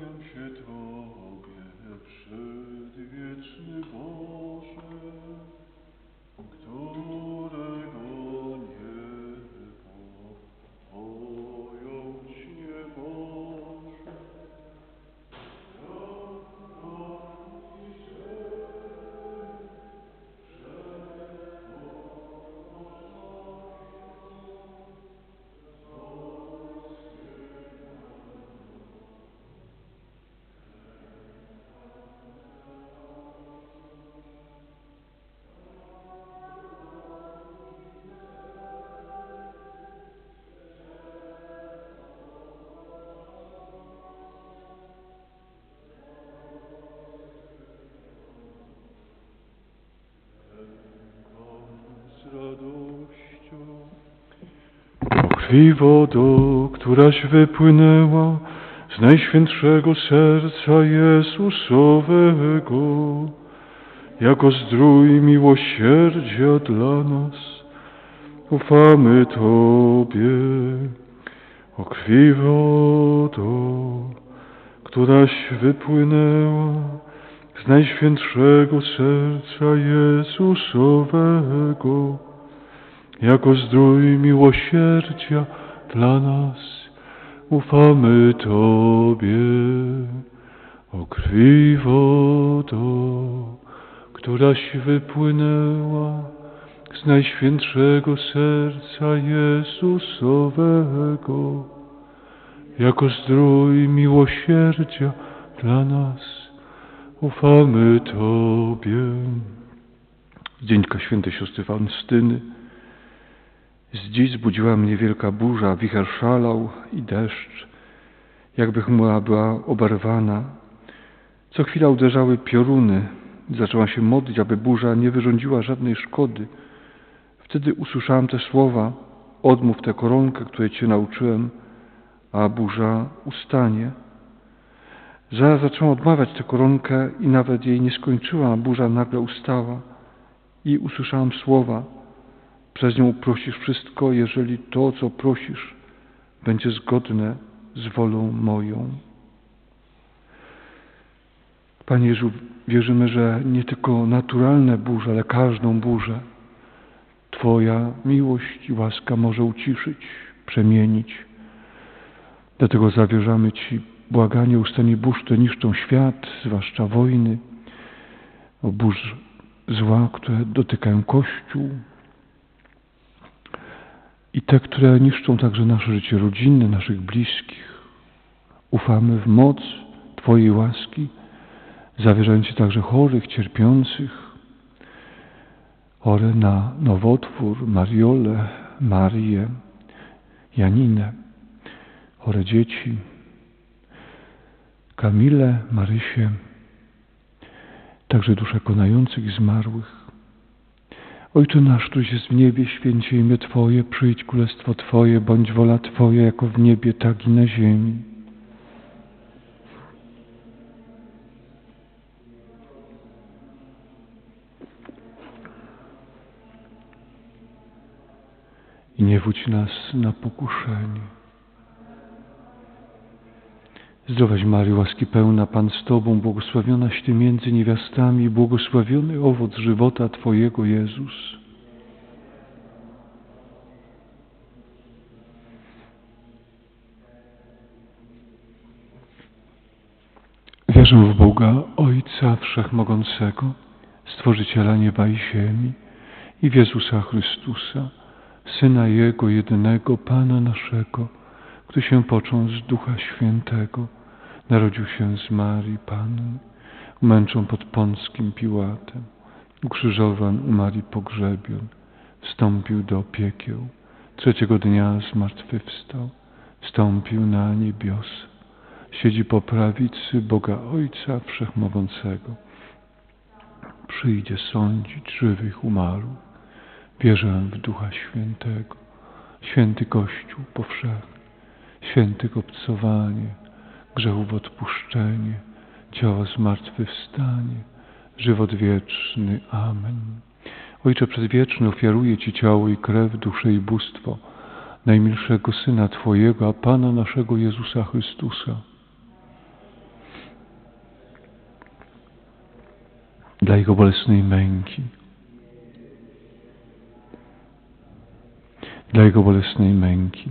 Kłaniam się Tobie, krwi wodo, któraś wypłynęła z najświętszego serca Jezusowego, jako zdrój miłosierdzia dla nas, ufamy Tobie. O krwi wodo, któraś wypłynęła z najświętszego serca Jezusowego, jako zdrój miłosierdzia dla nas, ufamy Tobie. O krwi wodo, któraś wypłynęła z najświętszego serca Jezusowego, jako zdrój miłosierdzia dla nas, ufamy Tobie. Dzieńka świętej siostry Faustyny. Z dziś zbudziła mnie wielka burza, wicher szalał i deszcz, jakby chmura była oberwana. Co chwila uderzały pioruny. Zaczęła się modlić, aby burza nie wyrządziła żadnej szkody. Wtedy usłyszałem te słowa, odmów tę koronkę, której Cię nauczyłem, a burza ustanie. Zaraz zaczęłam odmawiać tę koronkę i nawet jej nie skończyła, a burza nagle ustała i usłyszałam słowa. Przez nią prosisz wszystko, jeżeli to, co prosisz, będzie zgodne z wolą moją. Panie Jezu, wierzymy, że nie tylko naturalne burze, ale każdą burzę Twoja miłość i łaska może uciszyć, przemienić. Dlatego zawierzamy Ci błaganie ustami burz, które niszczą świat, zwłaszcza wojny, o burz zła, które dotykają Kościół i te, które niszczą także nasze życie rodzinne, naszych bliskich. Ufamy w moc Twojej łaski, zawierzając Ci także chorych, cierpiących, chore na nowotwór, Mariolę, Marię, Janinę, chore dzieci, Kamilę, Marysię, także dusze konających zmarłych. Ojcze nasz, któryś jest w niebie, święcie imię Twoje, przyjdź królestwo Twoje, bądź wola Twoja, jako w niebie, tak i na ziemi. I nie wódź nas na pokuszenie. Zdrowaś Maryjo, łaski pełna, Pan z Tobą, błogosławionaś Ty między niewiastami, błogosławiony owoc żywota Twojego, Jezus. Wierzę w Boga, Ojca Wszechmogącego, Stworzyciela nieba i ziemi i w Jezusa Chrystusa, Syna Jego jedynego, Pana naszego, który się począł z Ducha Świętego, narodził się z Marii Panny, umęczą pod Pąckim Piłatem, ukrzyżowan, umarł i pogrzebion, wstąpił do piekieł, trzeciego dnia zmartwychwstał, wstąpił na niebiosa, siedzi po prawicy Boga Ojca Wszechmogącego. Przyjdzie sądzić żywych umarłych. Wierzę w Ducha Świętego, święty Kościół powszechny, święty obcowanie, grzechów odpuszczenie, ciała zmartwychwstanie, żywot wieczny. Amen. Ojcze Przedwieczny, ofiaruję Ci ciało i krew, duszę i bóstwo najmilszego Syna Twojego, a Pana naszego Jezusa Chrystusa. Dla Jego bolesnej męki. Dla Jego bolesnej męki.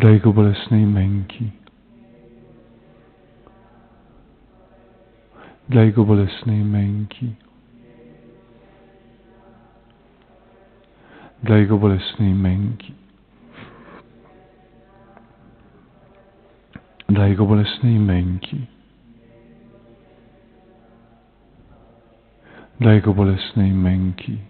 dla Jego bolesnej męki, dla Jego bolesnej męki, dla Jego bolesnej męki. dla Jego bolesnej męki, dla Jego bolesnej męki.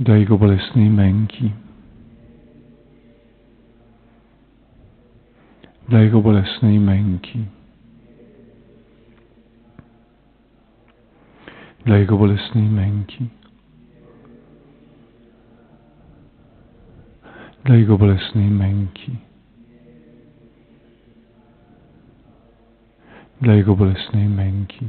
dla Jego bolesnej męki, dla Jego bolesnej męki, dla Jego bolesnej męki. dla Jego bolesnej męki, dla Jego bolesnej męki,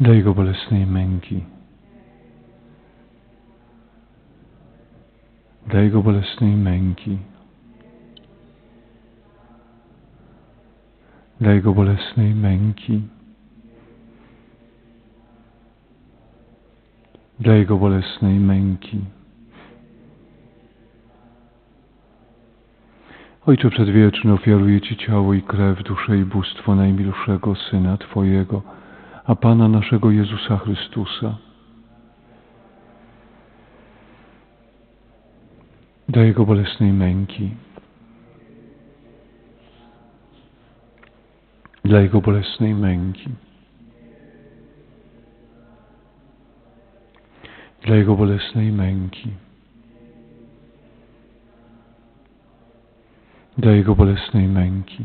dla Jego bolesnej męki, dla Jego bolesnej męki, dla Jego bolesnej męki. dla Jego bolesnej męki. Ojcze Przedwieczny, ofiaruję Ci ciało i krew, duszę i bóstwo najmilszego Syna Twojego, a Pana naszego Jezusa Chrystusa. Dla Jego bolesnej męki. Dla Jego bolesnej męki. dla Jego bolesnej męki, dla Jego bolesnej męki,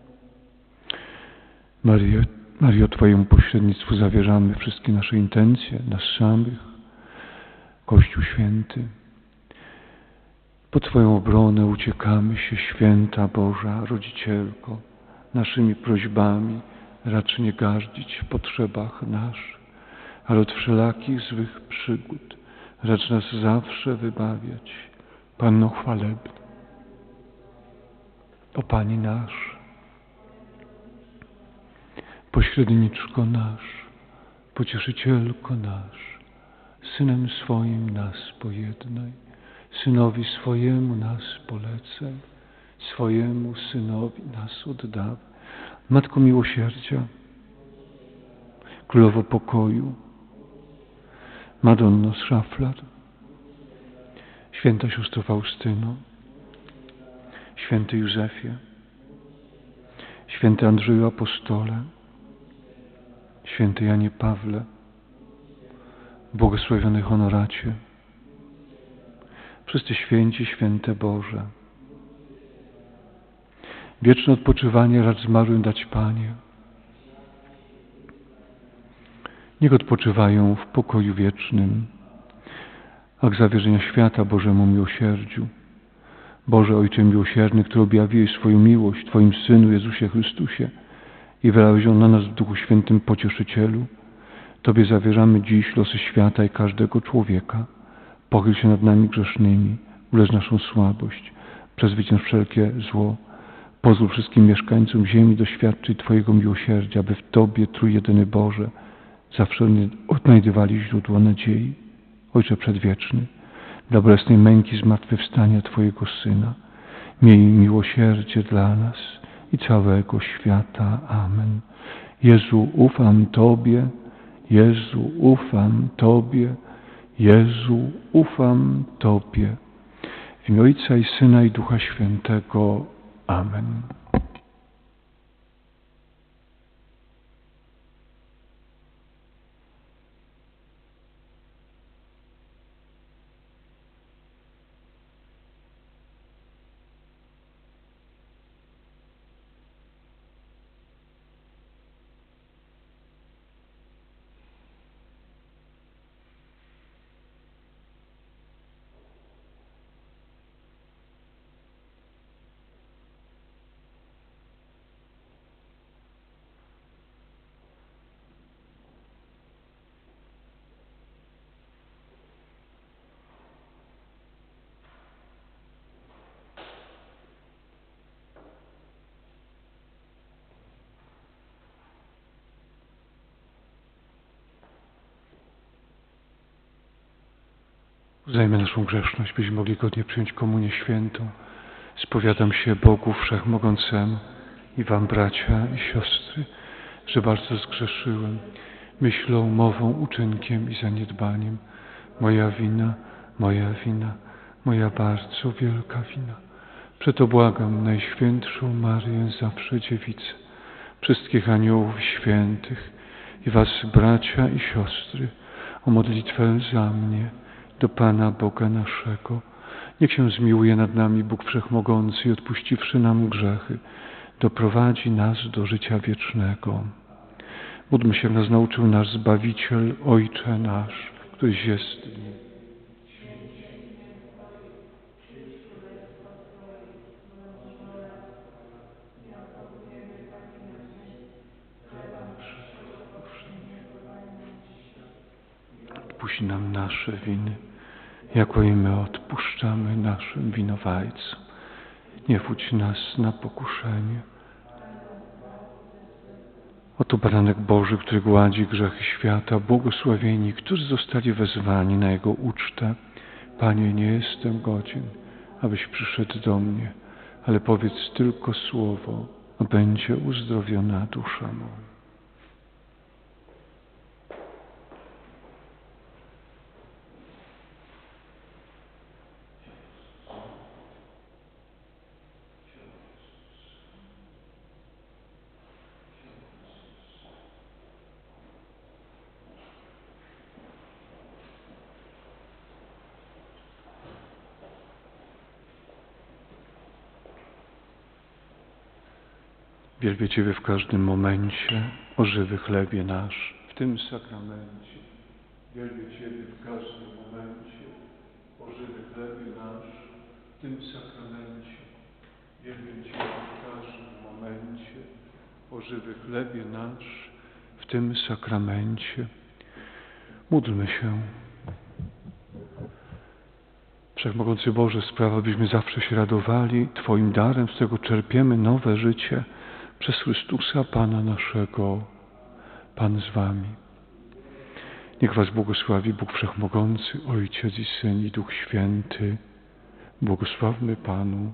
Mario, Mario, Twojemu pośrednictwu zawierzamy wszystkie nasze intencje, nas samych, Kościół Święty. Po Twoją obronę uciekamy się, Święta Boża, Rodzicielko, naszymi prośbami, racz nie gardzić w potrzebach naszych, ale od wszelakich złych przygód, racz nas zawsze wybawiać. Panno chwalebna, o Pani nasz, pośredniczko nasz, pocieszycielko nasz, Synem swoim nas pojednaj, Synowi swojemu nas polecaj, swojemu Synowi nas oddawaj. Matko miłosierdzia, Królowo pokoju, Madonno z Szaflar, Święta siostro Faustyno, Święty Józefie, Święty Andrzeju Apostole, Święty Janie Pawle, Błogosławiony Honoracie, wszyscy święci, święte Boże, wieczne odpoczywanie racz zmarłym dać Panie. Niech odpoczywają w pokoju wiecznym, akt zawierzenia świata Bożemu miłosierdziu. Boże Ojcze miłosierny, który objawiłeś swoją miłość Twoim Synu Jezusie Chrystusie i wylałeś ją na nas w Duchu Świętym Pocieszycielu, Tobie zawierzamy dziś losy świata i każdego człowieka. Pochyl się nad nami grzesznymi, ulecz naszą słabość, przezwycięż wszelkie zło. Pozwól wszystkim mieszkańcom ziemi doświadczyć Twojego miłosierdzia, aby w Tobie, Trójjedyny Boże, zawsze odnajdywali źródło nadziei. Ojcze Przedwieczny, dla bolesnej męki zmartwychwstania Twojego Syna, miej miłosierdzie dla nas i całego świata. Amen. Jezu, ufam Tobie, Jezu, ufam Tobie, Jezu, ufam Tobie. W imię Ojca i Syna i Ducha Świętego. Amen. Zajmę naszą grzeszność, byśmy mogli godnie przyjąć komunię świętą. Spowiadam się Bogu Wszechmogącemu i Wam, bracia i siostry, że bardzo zgrzeszyłem myślą, mową, uczynkiem i zaniedbaniem. Moja wina, moja wina, moja bardzo wielka wina. Przeto błagam Najświętszą Marię, zawsze Dziewicę, wszystkich aniołów świętych i Was, bracia i siostry, o modlitwę za mnie do Pana Boga naszego. Niech się zmiłuje nad nami Bóg Wszechmogący i odpuściwszy nam grzechy, doprowadzi nas do życia wiecznego. Módlmy się, nas nauczył nasz Zbawiciel, Ojcze nasz, któryś jest. Odpuść nam nasze winy, jako i my odpuszczamy naszym winowajcom. Nie wódź nas na pokuszenie. Oto baranek Boży, który gładzi grzechy świata, błogosławieni, którzy zostali wezwani na Jego ucztę. Panie, nie jestem godzien, abyś przyszedł do mnie, ale powiedz tylko słowo, a będzie uzdrowiona dusza moja. Wielbię Ciebie w każdym momencie, o żywy chlebie nasz, w tym sakramencie. Wielbię Ciebie w każdym momencie, o żywy chlebie nasz, w tym sakramencie. Wielbię Ciebie w każdym momencie, o żywy chlebie nasz, w tym sakramencie. Módlmy się. Wszechmogący Boże, sprawa, byśmy zawsze się radowali Twoim darem, z którego czerpiemy nowe życie przez Chrystusa Pana naszego. Pan z Wami. Niech Was błogosławi Bóg Wszechmogący, Ojciec i Syn i Duch Święty. Błogosławmy Panu